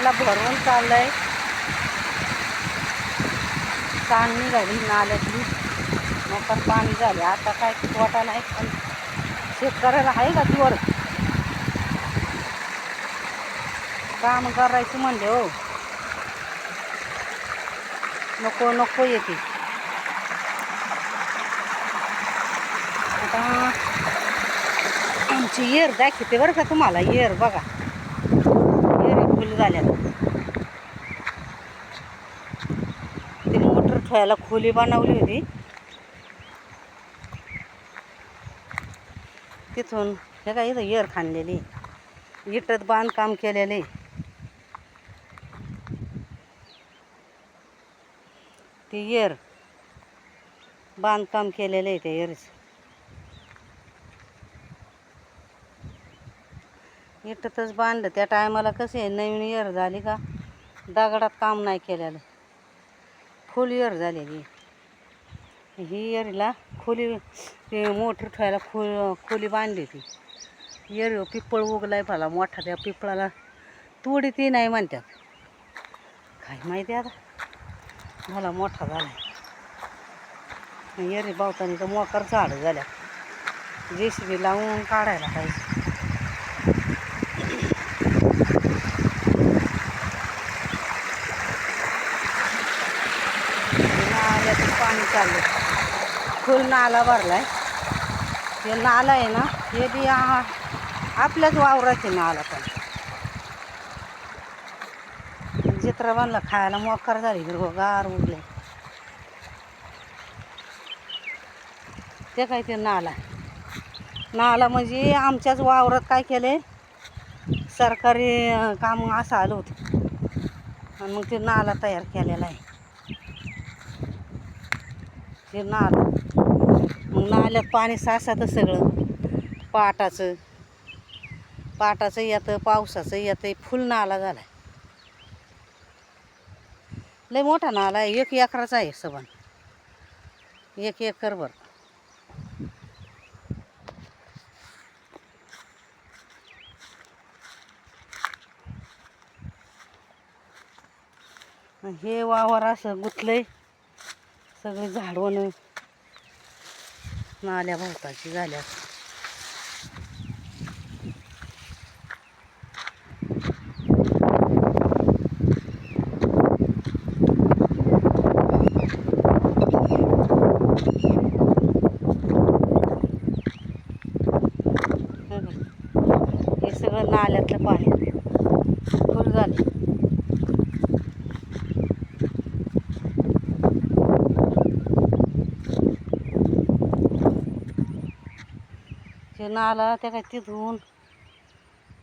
भरून चाललंय. ताण निघाली नाल्यातली. मकर पाणी झाले. आता काय वाटा नाही पण शेतकऱ्याला आहे का जीवर काम करायचं म्हणले हो. नको नको येते. आता आमची येर दाखवते बरं का तुम्हाला. येर बघा. फुल झाल्या ते मोटर ठेवायला खोली बनवली होती. तिथून हे काय इथं येर खाणलेली इटत बांधकाम केलेले. ते येर बांधकाम केलेलं आहे त्या एअरचं इटतच बांधलं. त्या टायमाला कसं आहे नवीन इयर झाली का दगडात काम नाही केलेलं. फुल इयर झालेली. ही इयरीला खोली मोटर ठेवायला खो खोली बांधली ती. इयर पिपळ उगलाय मला मोठा त्या पिपळाला तोडी ती नाही म्हणतात काय माहिती आता? मला मोठा झालाय. इयरी बावतानी तर मोकर झाडं झाल्या जे सी बी लावून काढायला पाहिजे. पाणी चाललं फुल नाला भरला आहे हे नाला आहे ना हे बी आपल्याच वावराचे नाला पण. चित्रबांना खायला मोकार झाली गिर गार उठले ते काय ते नाला. नाला म्हणजे आमच्याच वावरात काय केले सरकारी काम असं आलं होतं. आणि मग ते नाला तयार केलेला आहे. हे नाला मग नाल्यात पाणी साचतं सगळं. पाटाचं. पाटाचं येतं पावसाचं येतं फुल नाला झाला लय मोठा नाला आहे एक एकराचा आहे सबन. एक एकरभर बरं हे वावर असं गुतलंय. सगळे झाडवणं नाल्या भोवताची झाल्या हे सगळं नाल्यातलं पाणी फुल झालं ते नाला त्या काय तिथून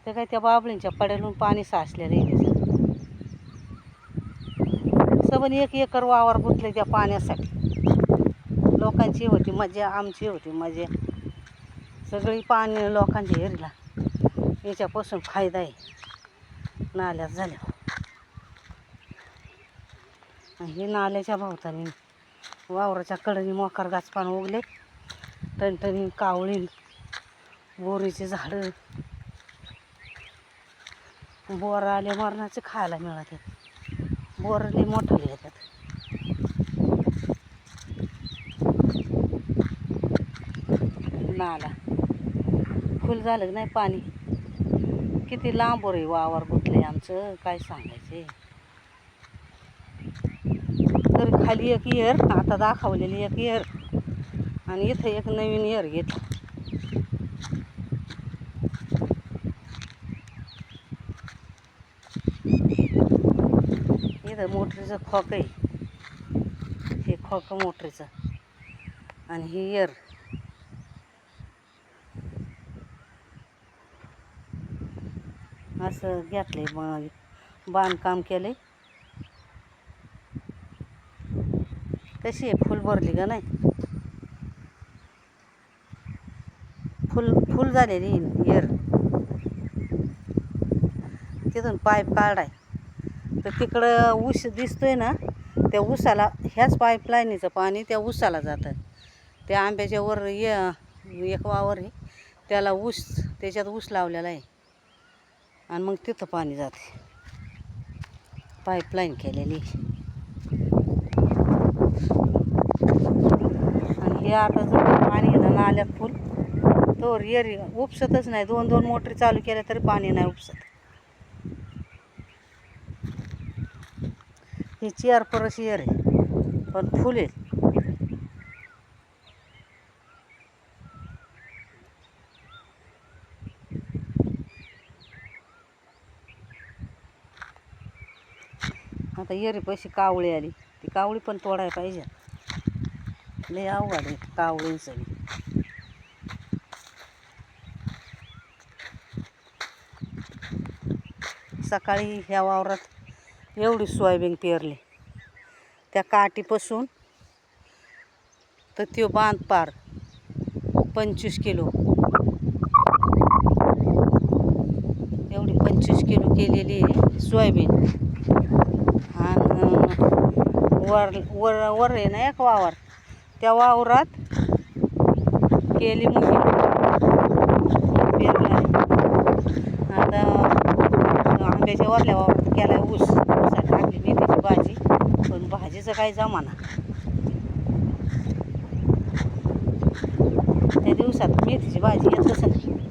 ते काय त्या बाबळींच्या पड्यालून पाणी साचलेलं आहे सबन एक एकर वावर गुंतले त्या पाण्यासाठी. लोकांची होती मजा आमची होती मजा. सगळी पाणी लोकांच्या एरीला याच्यापासून फायदा आहे. नाल्यात झाल्या हे नाल्याच्या भोवतानी वावराच्या कडेने मोकार गाचपान उगले. टणटणी कावळी बोरीचे झाडं. बोर आले मरणाचे खायला मिळतात बोरले मोठाले येतात. नाला. फुल झालं की नाही पाणी? किती लांब रे वावर गुतले आमचं काय सांगायचे तर खाली एक इयर आता दाखवलेली एक इयर आणि इथं एक नवीन इयर घेतला. इथं मोटरीचं खॉक आहे. हे खॉक मोटरीचं. आणि ही इयर असं घेतलं मग बांधकाम केलंय. कशी आहे? फुल भरली का नाही? फुल फुल झालेली इयर तिथून पाईप काढाय. तर तिकडं ऊस दिसतोय ना त्या ऊसाला ह्याच पाईपलाईनीचं पाणी त्या ऊसाला जातं. त्या आंब्याच्या वर ये एक वावर आहे त्याला ऊस त्याच्यात ऊस लावलेला आहे. आणि मग तिथं पाणी जाते. पाईपलाईन केलेली. आणि हे आता जर पाणी आहे ना नाल्यात फुल तोर येरी उपसतच नाही. दोन दोन मोटरी चालू केल्या तरी पाणी नाही उपसत. ही चेअर परस येर आहे पण फुले आता येरी पैसे कावळी आली ती कावळी पण तोडायला पाहिजे. लय अवघड आहे कावळींचं सगळी सकाळी ह्या वावरात एवढी सोयाबीन पेरली. त्या काठीपासून तर त्यो बांध पार पंचवीस किलो. एवढी पंचवीस किलो केलेली आहे सोयाबीन. आणि वर वर वर आहे ना एक वावर. त्या वावरात केली मुगी पेरला. आता आंब्याच्या वरल्या वावरात केलाय ऊस ऊसात टाकली मेथीची भाजी पण काय काही जमाना त्या दिवसात मेथीची भाजी येतच नाही.